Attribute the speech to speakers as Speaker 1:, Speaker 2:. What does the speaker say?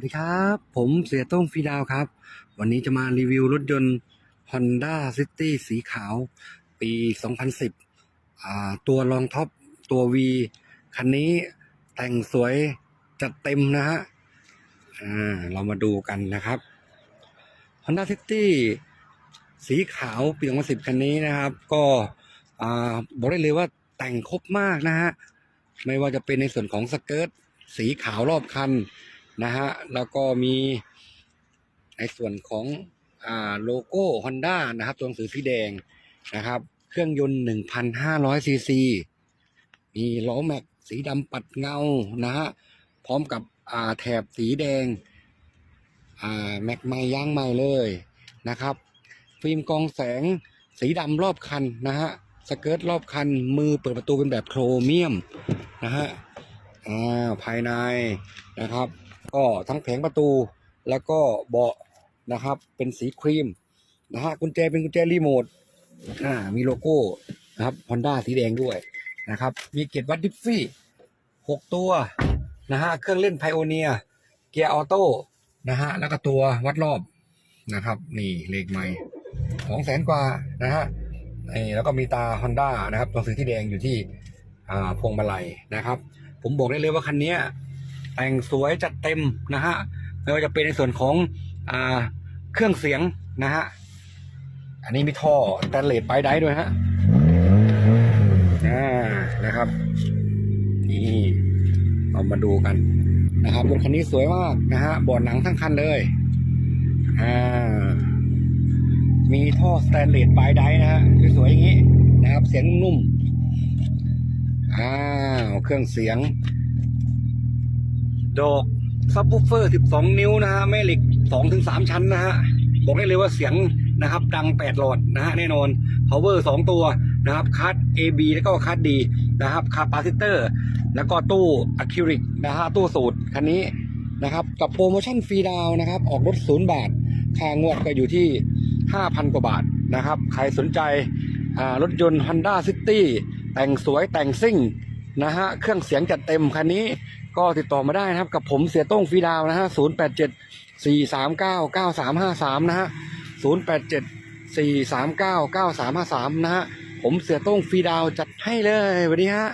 Speaker 1: สวัสดีครับ ผมเสียต้งฟีดาวครับ วันนี้จะมารีวิวรถยนต์ Honda City สีขาว ปี 2010อ่าตัวรองท็อปตัว V คันนี้แต่งสวยจัดเต็มนะฮะอ่าเรามาดูกันนะครับ Honda City สีขาวปี 2010 คันนี้นะครับ ก็อ่าบอกได้เลยว่าแต่งครบมากนะฮะ ไม่ว่าจะเป็นในส่วนของสเกิร์ตสีขาวรอบคัน นะฮะ แล้วก็มีในส่วนของอ่าโลโก้ Honda นะครับ ตัวหนังสือสีแดงนะครับ เครื่องยนต์1,500ซีซีมีล้อแม็กสีดำปัดเงานะฮะ พร้อมกับอ่าแถบสีแดงอ่าแม็กใหม่ย่างใหม่เลยนะครับ ฟิล์มกองแสงสีดำรอบคันนะฮะสเกิร์ตรอบคันมือเปิดประตูเป็นแบบโครเมียมนะฮะอ่าภายในนะครับ ก็ทั้งแผงประตูแล้วก็เบาะนะครับ เป็นสีครีมนะฮะกุญแจเป็นกุญแจรีโมทอ่ามีโลโก้นะครับ Honda สีแดงด้วยนะครับ มีเกียร์วัดดิฟฟี่หกตัวนะฮะเครื่องเล่นไพโอเนียเกียร์ออโต้นะฮะแล้วก็ตัววัดรอบนะครับ นี่เลขไม่สองแสนกว่านะฮะนี่แล้วก็มีตา Honda นะครับตัวสีที่แดงอยู่ที่อ่าพวงมาลัยนะครับ ผมบอกได้เลยว่าคันนี้ แต่งสวยจัดเต็มนะฮะไม่ว่าจะเป็นในส่วนของอ่าเครื่องเสียงนะฮะอันนี้มีท่อสแตนเลสไปได้ด้วยฮะอ่านะครับนี่เรามาดูกันนะครับรถคันนี้สวยมากนะฮะบาะหนังทั้งคันเลยอ่ามีท่อสแตนเลสปลายไดนะฮะสวยๆอย่างนี้นะครับ เสียงนุ่มอ้าวเครื่องเสียง ดอกซับวูฟเฟอร์ 12 นิ้วนะฮะแม่เหล็ก 2-3 ชั้นนะฮะบอกได้เลยว่าเสียงนะครับดัง 8 หลอดนะฮะแน่นอน power 2 ตัวนะครับคัด AB แล้วก็คัดดีนะครับคาปาซิเตอร์ แล้วก็ตู้อะคริลิกนะฮะตู้สูตรคันนี้นะครับกับโปรโมชั่นฟรีดาวนะครับ ออกรถ 0 บาทค่างวดก็อยู่ที่ 5,000 กว่าบาทนะครับ ใครสนใจอ่ารถยนต์ Honda City แต่งสวยแต่งซิ่งนะฮะเครื่องเสียงจัดเต็มคันนี้ ก็ติดต่อมาได้นะครับ กับผมเสียต้งฟีดาวนะฮะ0 8 7 4 3 9 9 3 5 3นะฮะ0 8 7 4 3 9 9 3 5 3นะฮะผมเสียต้งฟีดาวจัดให้เลยสวัสดีฮะ